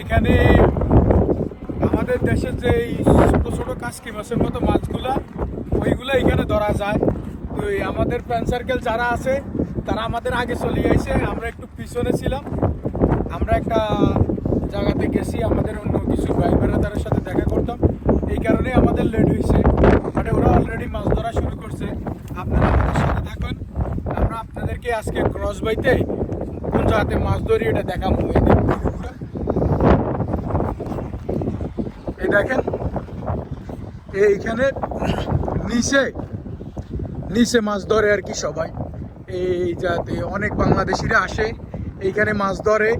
এখানে আমাদের দেশের যে এই ছোটো ছোটো কাসকি মাছের মতো মাছগুলা, ওইগুলো এখানে ধরা যায়। তো আমাদের ফ্রেন্ড সার্কেল যারা আছে, তারা আমাদের আগে চলে গেছে। আমরা একটু পিছনে ছিলাম। আমরা একটা জায়গাতে গেছি, আমাদের অন্য কিছু ভাই তাদের সাথে দেখা করতাম। এই কারণে আমাদের লেট হয়েছে। মানে ওরা অলরেডি মাছ ধরা শুরু করছে। আপনারা আমাদের সাথে থাকুন। আমরা আপনাদেরকে আজকে ক্রস বাইতে কোন জায়গাতে মাছ ধরি এটা দেখাবো। এই দেখুন, এইখানে নিচে নিচে মাছ ধরে আর কি সবাই। এই যাতে অনেক বাংলাদেশিরা আসে, এইখানে মাছ ধরে।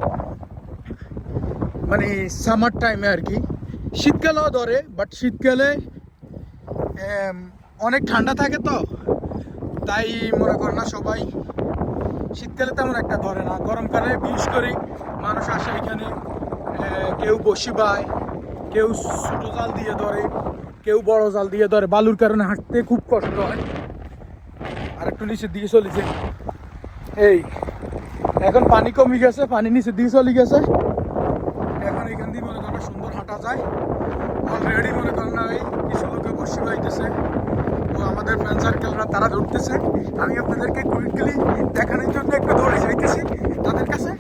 মানে সামার টাইমে আর কি। শীতকালেও ধরে বাট শীতকালে অনেক ঠান্ডা থাকে তো। তাই মনে করেন না সবাই, শীতকালে তেমন একটা ধরে না। গরমকালে বিশেষ করে মানুষ আসে এখানে কেউ বসি বায়। কেউ ছোট জাল দিয়ে ধরে, কেউ বড় জাল দিয়ে ধরে। বালুর কারণে হাঁটতে খুব কষ্ট হয়। আর একটু নিচের দিকে চলেছে এই, এখন পানি কমে গেছে, পানি নিচের দিকে চলে গেছে। এখন এখান দিয়ে মনে করেন সুন্দর হাঁটা যায়। অলরেডি মনে করেন না এই কিছু লোকে বসে পাইতেছে তো আমাদের ফ্রেন্ড সার্কেলরা তারা ধরতেছে। আমি আপনাদেরকে কুইকলি দেখানোর জন্য একটু দৌড়ে যাইতেছি তাদের কাছে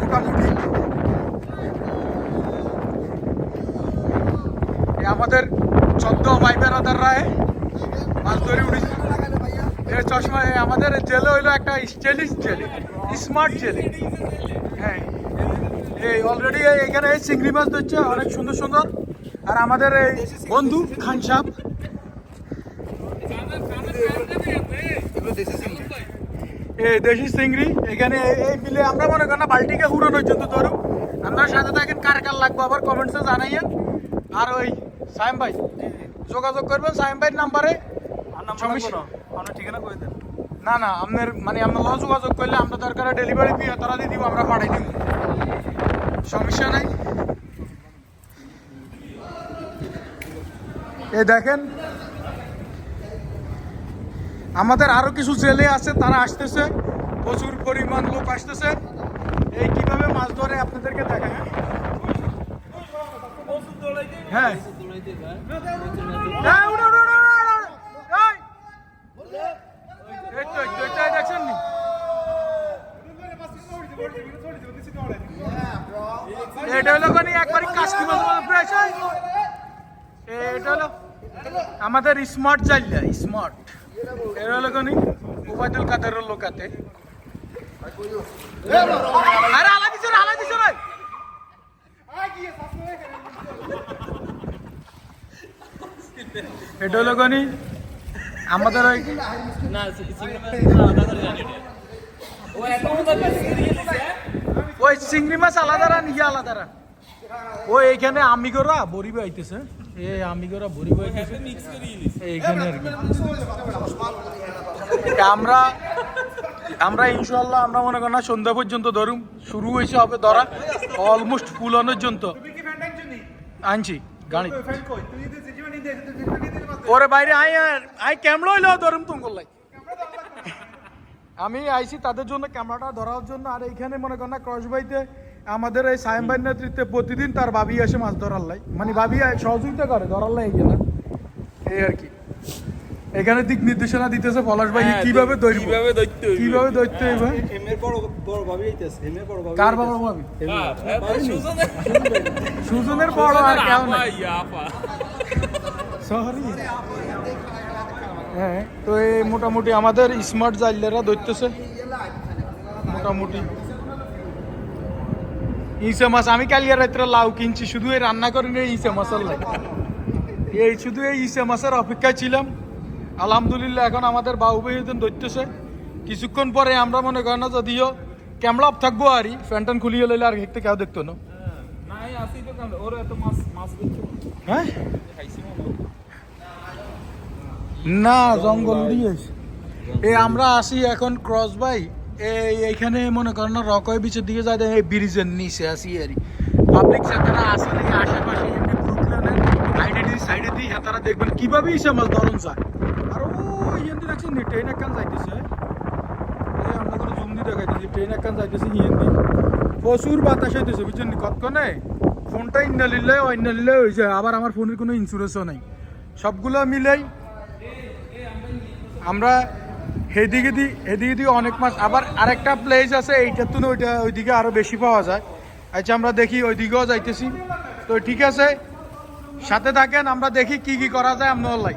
মোটামুটি এই আমাদের চোদ্দ ভাই বেড়াদাররা মাছ ধরে উঠেছে এই চশমা আমাদের জেলে হইল একটা স্টাইলিশ জেলে, স্মার্ট জেলে। হ্যাঁ। এই অলরেডি এখানে এই চিংড়ি মাছ ধরছে, অনেক সুন্দর সুন্দর। আর আমাদের এই বন্ধু খান সাহেব। এই দেশি চিংড়ি, এখানে এই- মিলে আমরা মনে করেন না বাল্টিকে হুড়ানোর জন্য ধরো আমরা সাথে থাকেন কার কার লাগবো, আবার কমেন্টসে জানাইয়েন। আর ওই সাইম ভাই যোগাযোগ করবেন সাইম ভাইয়ের নাম্বারে। সমস্যা- ঠিকানা করে দেন? না না আপনার মানে আমরা লস যোগাযোগ করলে আমরা দরকার ডেলিভারি ফি তারা দিয়ে দিব আমরা পাঠাই দিব। সমস্যা নাই। এই দেখেন আমাদের আরও কিছু জেলে আছে তারা আসতেছে। প্রচুর পরিমাণ লোক আসতেছে। এই কীভাবে মাছ ধরে আপনাদেরকে দেখেন হ্যাঁ হ্যাঁ উঠো, উঠো, উঠো, উঠো, উঠো। এই! এই তো, এই তো, এটাই দেখছেন নি? এটা হলো এটা হলো আমাদের স্মার্ট জাইলা স্মার্ট এটা হলো কোনি উবাইদুল কাদেরের লোকাতে। আরে এটা হলো কোনি আমাদের ওই দিছে ওই চিংড়ি মাছ আলাদা রান ইয়ে আলাদা রান। ও এইখানে আমিগোরা বড়ি বাইতেছে এ বড়ি বাইতেছে মিক্স করে দিছে এইখানে আর কি। আমরা আমরা ইনশাল্লাহ আমরা মনে করি না সন্ধ্যা পর্যন্ত ধরুম। শুরু হয়েছে হবে ধরা অলমোস্ট ফুল জন্য আনছি গাড়ি। ওরে বাইরে আই আই ক্যামেরা হইলেও ধরুম তুমি করলাই আমি আইছি তাদের জন্য ক্যামেরাটা ধরার জন্য আর এইখানে মনে করেন না ক্রস বাইতে আমাদের এই সায়েম ভাইয়ের নেতৃত্বে প্রতিদিন তার ভাবি আসে মাছ ধরার লাই। মানে ভাবি সহযোগিতা করে ধরার লাই এখানে এই আর কি। এখানে দিক নির্দেশনা দিতেছে পলাশ ভাই কীভাবে ধরব? কীভাবে হইবে? কীভাবে ধরতে হইবে? এমের বড় বড় ভাবি আইতাছে বড় ভাবি কার বাবা ভাবি? সুজনের সুজনের বড় আর কেউ আপা। সরি হ্যাঁ তো এই মোটামুটি আমাদের স্মার্ট জাইলারা ধরতেছে। মোটামুটি। ইসে মাছ আমি কালিয়া রাত্রে লাউ কিনছি শুধু এই রান্না করিনি এই ইসে মাছের লাগে এই শুধু এই ইসে মাছের অপেক্ষায় ছিলাম। আলহামদুলিল্লাহ এখন আমাদের ভাই ধরতেছে। কিছুক্ষণ পরে আমরা মনে করেন না যদিও ক্যামেরা অফ থাকব আরই ফ্যান্টন খুলিয়ে লইলে আর দেখতে কেউ দেখতো না। হয়। না, জঙ্গল দিয়ে এই আমরা আসি এখন ক্রস বাই এই এইখানে মনে করেন রকয় বিচের দিকে যায় এই ব্রিজের নিচে আসি আর পাবলিক যারা আসে নাকি আশেপাশে এমনি ব্রুকলেনের আইডেন্টি সাইডে দিয়ে তারা দেখবেন কীভাবে ইসে মাছ ধরন যায়। আর ও ইয়েন্দি দেখছেন নি ট্রেন একখান যাইতেছে। এই আমরা করে জুম দি দেখাই দিছি ট্রেন একখান যাইতেছে হিয়েন দি প্রচুর বাতাস হইতেছে, বুঝছেন কতক্ষণে? ফোনটা ইন্না লিলে অন্য লিলে হয়েছে আবার আমার ফোনের কোনো ইন্স্যুরেন্সও নেই। সবগুলো মিলেই আমরা হেদিকে দি হেদিকে দিয়ে অনেক মাছ। আবার আরেকটা প্লেস আছে, এইটার তুলে ওইটা ওইদিকে আরও বেশি পাওয়া যায়। আচ্ছা আমরা দেখি, ওইদিকেও যাইতেছি। তো ঠিক আছে, সাথে থাকেন, আমরা দেখি কি কি করা যায় আপনার লাই